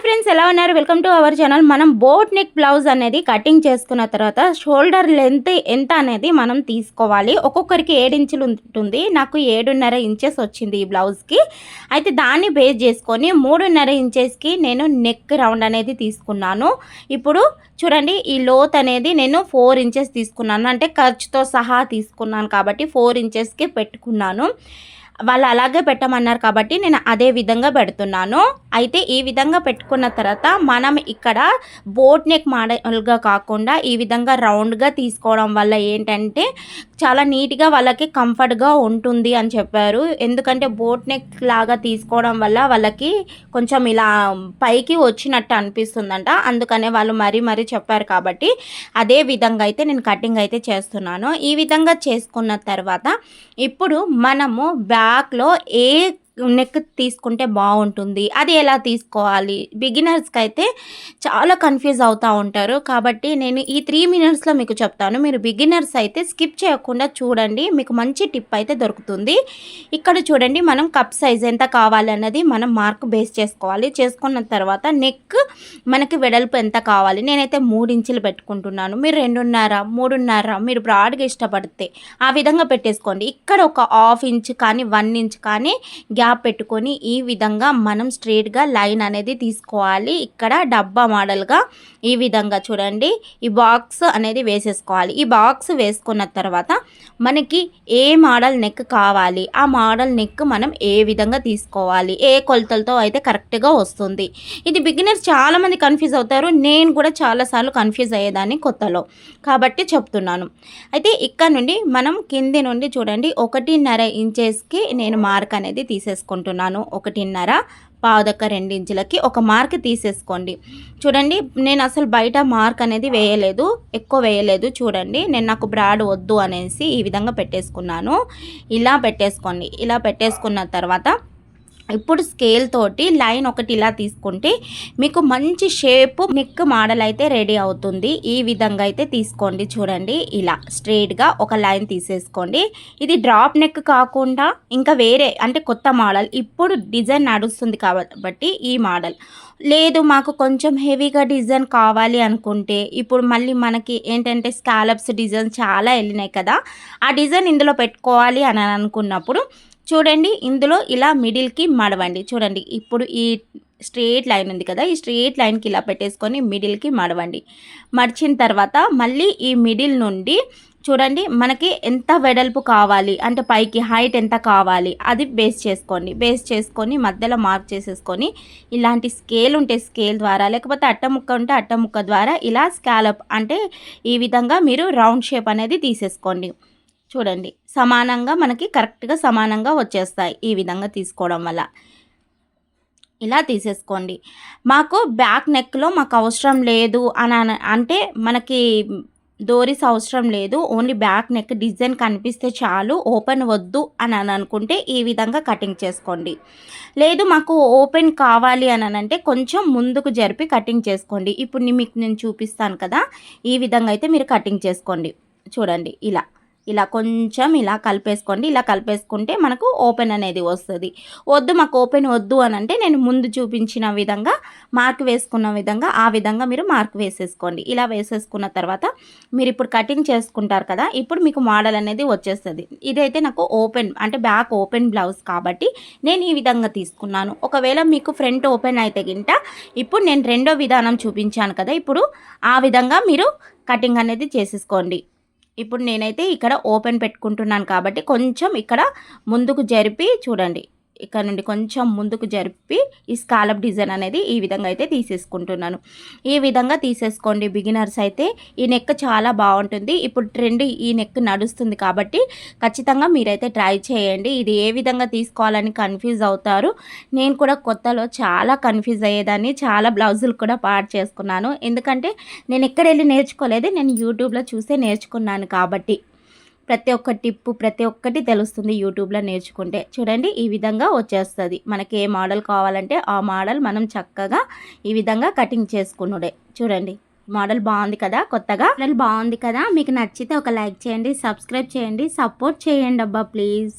Hi friends ఎలా ఉన్నారు? Welcome to our channel మనం బోట్ నెక్ బ్లౌజ్ అనేది కటింగ్ చేసుకున్న తర్వాత షోల్డర్ లెంత్ ఎంత అనేది మనం తీసుకోవాలి. ఒక్కొక్కరికి ఏడు ఇంచులు ఉంటుంది. నాకు ఏడున్నర ఇంచెస్ వచ్చింది ఈ బ్లౌజ్కి అయితే దాన్ని బేస్ చేసుకొని మూడున్నర ఇంచెస్కి నేను నెక్ రౌండ్ అనేది తీసుకున్నాను. ఇప్పుడు చూడండి ఈ లోత్ అనేది నేను ఫోర్ ఇంచెస్ తీసుకున్నాను. అంటే ఖర్చుతో సహా తీసుకున్నాను కాబట్టి ఫోర్ ఇంచెస్కి పెట్టుకున్నాను. వాళ్ళు అలాగే పెట్టమన్నారు కాబట్టి నేను అదే విధంగా పెడుతున్నాను. అయితే ఈ విధంగా పెట్టుకున్న తర్వాత మనం ఇక్కడ బోట్ నెక్ మోడల్గా కాకుండా ఈ విధంగా రౌండ్గా తీసుకోవడం వల్ల ఏంటంటే చాలా నీట్గా వాళ్ళకి కంఫర్ట్గా ఉంటుంది అని చెప్పారు. ఎందుకంటే బోట్ నెక్ లాగా తీసుకోవడం వల్ల వాళ్ళకి కొంచెం ఇలా పైకి వచ్చినట్టు అనిపిస్తుందంట. అందుకనే వాళ్ళు మరీ మరీ చెప్పారు కాబట్టి అదే విధంగా అయితే నేను కటింగ్ అయితే చేస్తున్నాను. ఈ విధంగా చేసుకున్న తర్వాత ఇప్పుడు మనము బ్యాక్లో ఏ నెక్ తీసుకుంటే బాగుంటుంది. అది ఎలా తీసుకోవాలి? బిగినర్స్కి అయితే చాలా కన్ఫ్యూజ్ అవుతూ ఉంటారు. కాబట్టి నేను ఈ త్రీ మినిట్స్లో మీకు చెప్తాను. మీరు బిగినర్స్ అయితే స్కిప్ చేయకుండా చూడండి. మీకు మంచి టిప్ అయితే దొరుకుతుంది. ఇక్కడ చూడండి మనం కప్ సైజ్ ఎంత కావాలన్నది మనం మార్క్ బేస్ చేసుకోవాలి. చేసుకున్న తర్వాత నెక్ మనకి వెడల్పు ఎంత కావాలి? నేనైతే మూడు ఇంచులు పెట్టుకుంటున్నాను. మీరు రెండున్నర? మూడున్నర? మీరు బ్రాడ్గా ఇష్టపడితే ఆ విధంగా పెట్టేసుకోండి. ఇక్కడ ఒక హాఫ్ ఇంచ్ కానీ వన్ ఇంచ్ కానీ గ్యాప్ పెట్టుకొని ఈ విధంగా మనం స్ట్రేట్గా లైన్ అనేది తీసుకోవాలి. ఇక్కడ డబ్బా మోడల్గా ఈ విధంగా చూడండి. ఈ బాక్స్ అనేది వేసేసుకోవాలి. ఈ బాక్స్ వేసుకున్న తర్వాత మనకి ఏ మోడల్ నెక్ కావాలి? ఆ మోడల్ నెక్ మనం ఏ విధంగా తీసుకోవాలి? ఏ కొలతలతో అయితే కరెక్ట్గా వస్తుంది? ఇది బిగినర్స్ చాలామంది కన్ఫ్యూజ్ అవుతారు. నేను కూడా చాలాసార్లు కన్ఫ్యూజ్ అయ్యేదాన్ని కొత్తలో. కాబట్టి చెప్తున్నాను. అయితే ఇక్కడ నుండి మనం కింది నుండి చూడండి. ఒకటిన్నర ఇంచెస్కి నేను మార్క్ అనేది తీసేసుకుంటున్నాను. ఒకటిన్నర పావుదక్క రెండించులకి ఒక మార్క్ తీసేసుకోండి. చూడండి నేను అసలు బయట మార్క్ అనేది వేయలేదు. ఎక్కువ వేయలేదు చూడండి. నేను నాకు బ్రాడ్ వద్దు అనేసి ఈ విధంగా పెట్టేసుకున్నాను. ఇలా పెట్టేసుకోండి. ఇలా పెట్టేసుకున్న తర్వాత ఇప్పుడు స్కేల్ తోటి లైన్ ఒకటి ఇలా తీసుకుంటే మీకు మంచి షేప్ నెక్ మోడల్ అయితే రెడీ అవుతుంది. ఈ విధంగా అయితే తీసుకోండి చూడండి. ఇలా స్ట్రేట్గా ఒక లైన్ తీసేసుకోండి. ఇది డ్రాప్ నెక్ కాకుండా ఇంకా వేరే అంటే కొత్త మోడల్ ఇప్పుడు డిజైన్ నడుస్తుంది కాబట్టి ఈ మోడల్ లేదు మాకు కొంచెం హెవీగా డిజైన్ కావాలి అనుకుంటే ఇప్పుడు మళ్ళీ మనకి ఏంటంటే స్కాలప్స్ డిజైన్ చాలా వెళ్ళినాయి కదా. ఆ డిజైన్ ఇందులో పెట్టుకోవాలి అని అనుకున్నప్పుడు చూడండి ఇందులో ఇలా మిడిల్కి మడవండి. చూడండి ఇప్పుడు ఈ స్ట్రేట్ లైన్ ఉంది కదా ఈ స్ట్రేట్ లైన్కి ఇలా పెట్టేసుకొని మిడిల్కి మడవండి. మడిచిన తర్వాత మళ్ళీ ఈ మిడిల్ నుండి చూడండి మనకి ఎంత వెడల్పు కావాలి అంటే పైకి హైట్ ఎంత కావాలి అది బేస్ చేసుకోండి. బేస్ చేసుకొని మధ్యలో మార్క్ చేసేసుకొని ఇలాంటి స్కేల్ ఉంటే స్కేల్ ద్వారా లేకపోతే అట్టముక్క ఉంటే అట్టముక్క ద్వారా ఇలా స్కాలప్ అంటే ఈ విధంగా మీరు రౌండ్ షేప్ అనేది తీసేసుకోండి. చూడండి. సమానంగా మనకి కరెక్ట్గా సమానంగా వచ్చేస్తాయి ఈ విధంగా తీసుకోవడం వల్ల. ఇలా తీసేసుకోండి. మాకు బ్యాక్ నెక్లో మాకు అవసరం లేదు అని అంటే మనకి డోరీస్ అవసరం లేదు. ఓన్లీ బ్యాక్ నెక్ డిజైన్ కనిపిస్తే చాలు ఓపెన్ వద్దు అని అని అనుకుంటే ఈ విధంగా కటింగ్ చేసుకోండి. లేదు మాకు ఓపెన్ కావాలి అని అంటే కొంచెం ముందుకు జరిపి కటింగ్ చేసుకోండి. ఇప్పుడు మీకు నేను చూపిస్తాను కదా ఈ విధంగా అయితే మీరు కటింగ్ చేసుకోండి. చూడండి ఇలా. ఇలా కొంచెం ఇలా కలిపేసుకోండి. ఇలా కలిపేసుకుంటే మనకు ఓపెన్ అనేది వస్తుంది. వద్దు మాకు ఓపెన్ వద్దు అని అంటే నేను ముందు చూపించిన విధంగా మార్క్ వేసుకున్న విధంగా ఆ విధంగా మీరు మార్క్ వేసేసుకోండి. ఇలా వేసేసుకున్న తర్వాత మీరు ఇప్పుడు కటింగ్ చేసుకుంటారు కదా ఇప్పుడు మీకు మోడల్ అనేది వచ్చేస్తుంది. ఇదైతే నాకు ఓపెన్ అంటే బ్యాక్ ఓపెన్ బ్లౌజ్ కాబట్టి నేను ఈ విధంగా తీసుకున్నాను. ఒకవేళ మీకు ఫ్రంట్ ఓపెన్ అయితే గింట ఇప్పుడు నేను రెండో విధానం చూపించాను కదా ఇప్పుడు ఆ విధంగా మీరు కటింగ్ అనేది చేసేసుకోండి. ఇప్పుడు నేనైతే ఇక్కడ ఓపెన్ పెట్టుకుంటున్నాను కాబట్టి కొంచెం ఇక్కడ ముందుకు జరిపి చూడండి. ఇక్కడ నుండి కొంచెం ముందుకు జరిపి ఈ స్కాలప్ డిజైన్ అనేది ఈ విధంగా అయితే తీసేసుకుంటున్నాను. ఈ విధంగా తీసేసుకోండి బిగినర్స్ అయితే. ఈ నెక్ చాలా బాగుంటుంది. ఇప్పుడు ట్రెండ్ ఈ నెక్ నడుస్తుంది కాబట్టి ఖచ్చితంగా మీరైతే ట్రై చేయండి. ఇది ఏ విధంగా తీసుకోవాలని కన్ఫ్యూజ్ అవుతారు. నేను కూడా కొత్తలో చాలా కన్ఫ్యూజ్ అయ్యేదాన్ని చాలా బ్లౌజులు కూడా పాడు చేసుకున్నాను. ఎందుకంటే నేను ఎక్కడ వెళ్ళి నేర్చుకోలేదు నేను యూట్యూబ్లో చూసే నేర్చుకున్నాను కాబట్టి. ప్రతి ఒక్క టిప్పు ప్రతి ఒక్కటి తెలుస్తుంది యూట్యూబ్లో నేర్చుకుంటే. చూడండి ఈ విధంగా వచ్చేస్తుంది. మనకి ఏ మోడల్ కావాలంటే ఆ మోడల్ మనం చక్కగా ఈ విధంగా కటింగ్ చేసుకున్నాడే. చూడండి మోడల్ బాగుంది కదా కొత్తగా? మోడల్ బాగుంది కదా మీకు నచ్చితే ఒక లైక్ చేయండి సబ్స్క్రైబ్ చేయండి సపోర్ట్ చేయండి అబ్బా ప్లీజ్.